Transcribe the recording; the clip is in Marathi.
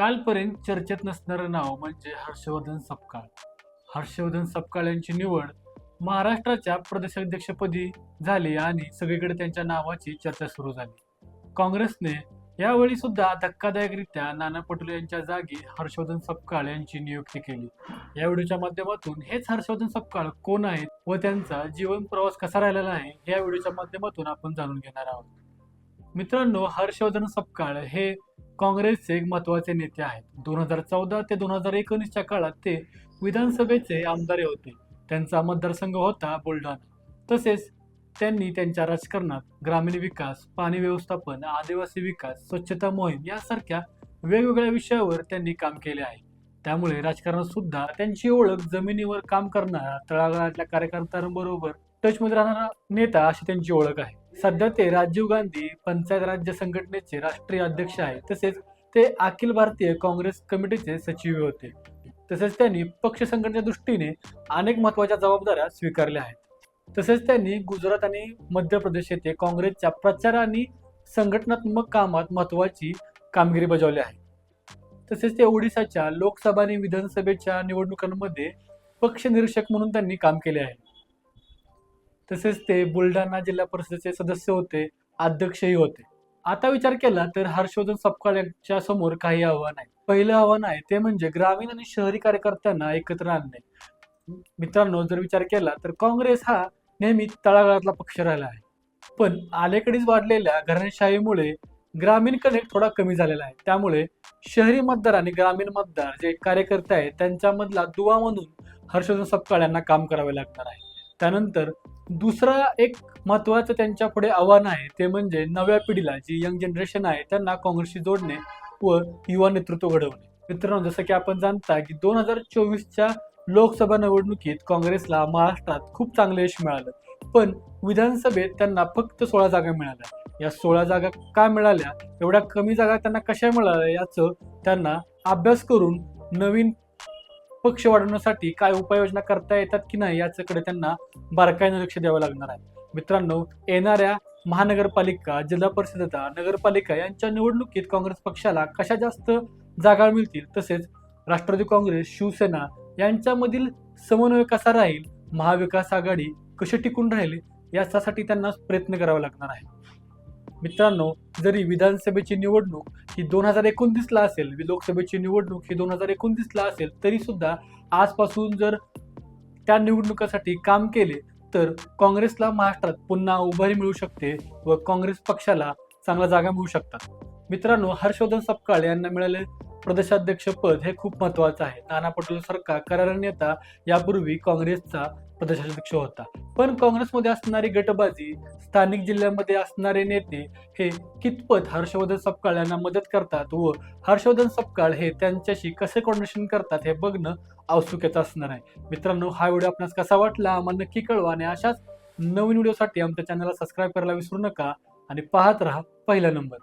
कालपर्यंत चर्चेत नसणारं नाव म्हणजे हर्षवर्धन सपकाळ. हर्षवर्धन सपकाळ यांची निवड महाराष्ट्राच्या प्रदेशाध्यक्षपदी झाली आणि सगळीकडे त्यांच्या नावाची चर्चा सुरू झाली. काँग्रेसने यावेळी सुद्धा धक्कादायकरित्या नाना पटोले यांच्या जागी हर्षवर्धन सपकाळ यांची नियुक्ती केली. या व्हिडिओच्या माध्यमातून हेच हर्षवर्धन सपकाळ कोण आहेत व त्यांचा जीवन प्रवास कसा राहिलेला आहे या व्हिडिओच्या माध्यमातून आपण जाणून घेणार आहोत. मित्रांनो हर्षवर्धन सपकाळ हे काँग्रेसचे एक महत्त्वाचे नेते आहेत. दोन हजार चौदा ते दोन हजार एकोणीसच्या काळात ते विधानसभेचे आमदार होते. त्यांचा मतदारसंघ होता बुलढाणा. तसेच त्यांनी त्यांच्या राजकारणात ग्रामीण विकास पाणी व्यवस्थापन आदिवासी विकास स्वच्छता मोहीम यासारख्या वेगवेगळ्या विषयावर त्यांनी काम केले आहे. त्यामुळे राजकारणात सुद्धा त्यांची ओळख जमिनीवर काम करणारा तळागाळातल्या कार्यकर्त्यांबरोबर टचमध्ये राहणारा नेता अशी त्यांची ओळख आहे. सध्या ते राजीव गांधी पंचायत राज्य संघटनेचे राष्ट्रीय अध्यक्ष आहेत. तसेच ते अखिल भारतीय काँग्रेस कमिटीचे सचिव होते. तसेच त्यांनी पक्ष संघटनेच्या दृष्टीने अनेक महत्त्वाच्या जबाबदाऱ्या स्वीकारल्या आहेत. तसेच त्यांनी गुजरात आणि मध्य प्रदेश येथे काँग्रेसच्या प्रचार आणि संघटनात्मक कामात महत्वाची कामगिरी बजावली आहे. तसेच ते ओडिसाच्या लोकसभा आणि विधानसभेच्या निवडणुकांमध्ये पक्ष निरीक्षक म्हणून त्यांनी काम केले आहे. तसेच ते बुलढाणा जिल्हा परिषदेचे सदस्य होते अध्यक्षही होते. आता विचार केला तर हर्षवर्धन सपकाळ यांच्या समोर काही आव्हान आहे. पहिलं आव्हान आहे ते म्हणजे ग्रामीण आणि शहरी कार्यकर्त्यांना एकत्र आणणे. मित्रांनो जर विचार केला तर काँग्रेस हा नेहमी तळागाळातला पक्ष राहिला आहे. पण अलीकडेच वाढलेल्या घराणेशाहीमुळे ग्रामीण कनेक्ट थोडा कमी झालेला आहे. त्यामुळे शहरी मतदार आणि ग्रामीण मतदार जे कार्यकर्ते आहेत त्यांच्यामधला दुवा म्हणून हर्षवर्धन सपकाळ यांना काम करावे लागणार आहे. त्यानंतर दुसरा एक महत्वाचं त्यांच्या पुढे आव्हान आहे ते म्हणजे नव्या पिढीला जी यंग जनरेशन आहे त्यांना काँग्रेसशी जोडणे व युवा नेतृत्व घडवणे. मित्रांनो जसं की आपण जाणता की दोन हजार चोवीसच्या लोकसभा निवडणुकीत काँग्रेसला महाराष्ट्रात खूप चांगलं यश मिळालं. पण विधानसभेत त्यांना फक्त सोळा जागा मिळाल्या. या सोळा जागा का मिळाल्या? एवढ्या कमी जागा त्यांना कशा मिळाल्या? याचं त्यांना अभ्यास करून नवीन पक्ष वाढवण्यासाठी काय उपाययोजना करता येतात की नाही याच्याकडे त्यांना बारकाईनं लक्ष द्यावं लागणार आहे. मित्रांनो येणाऱ्या महानगरपालिका जिल्हा परिषदता नगरपालिका यांच्या निवडणुकीत काँग्रेस पक्षाला कशा जास्त जागा मिळतील? तसेच राष्ट्रवादी काँग्रेस शिवसेना यांच्यामधील समन्वय कसा राहील? महाविकास आघाडी कशी टिकून राहील? याच्यासाठी त्यांना प्रयत्न करावा लागणार आहे मित्रांनो जरी विधानसभेची निवडणूक ही दोन हजार एकोणतीसला असेल लोकसभेची निवडणूक ही दोन हजार एकोणतीसला असेल तरी सुद्धा आजपासून जर त्या निवडणुकासाठी काम केले तर काँग्रेसला महाराष्ट्रात पुन्हा उभारी मिळू शकते व काँग्रेस पक्षाला चांगल्या जागा मिळू शकतात. मित्रांनो हर्षवर्धन सपकाळ यांना मिळाले प्रदेशाध्यक्षपद हे खूप महत्वाचं आहे. नाना पटोले सरकार करार नेता यापूर्वी काँग्रेसचा प्रदेशाध्यक्ष होता. पण काँग्रेसमध्ये असणारी गटबाजी स्थानिक जिल्ह्यामध्ये असणारे नेते हे कितपत हर्षवर्धन सपकाळ यांना मदत करतात व हर्षवर्धन सपकाळ हे त्यांच्याशी कसे कॉर्डिनेशन करतात हे बघणं औत्सुक्याचं असणार आहे. मित्रांनो हा व्हिडिओ आपणास कसा वाटला आम्हाला नक्की कळवा आणि अशाच नवीन व्हिडिओसाठी आमच्या चॅनलला सबस्क्राईब करायला विसरू नका आणि पाहत राहा पहिला नंबर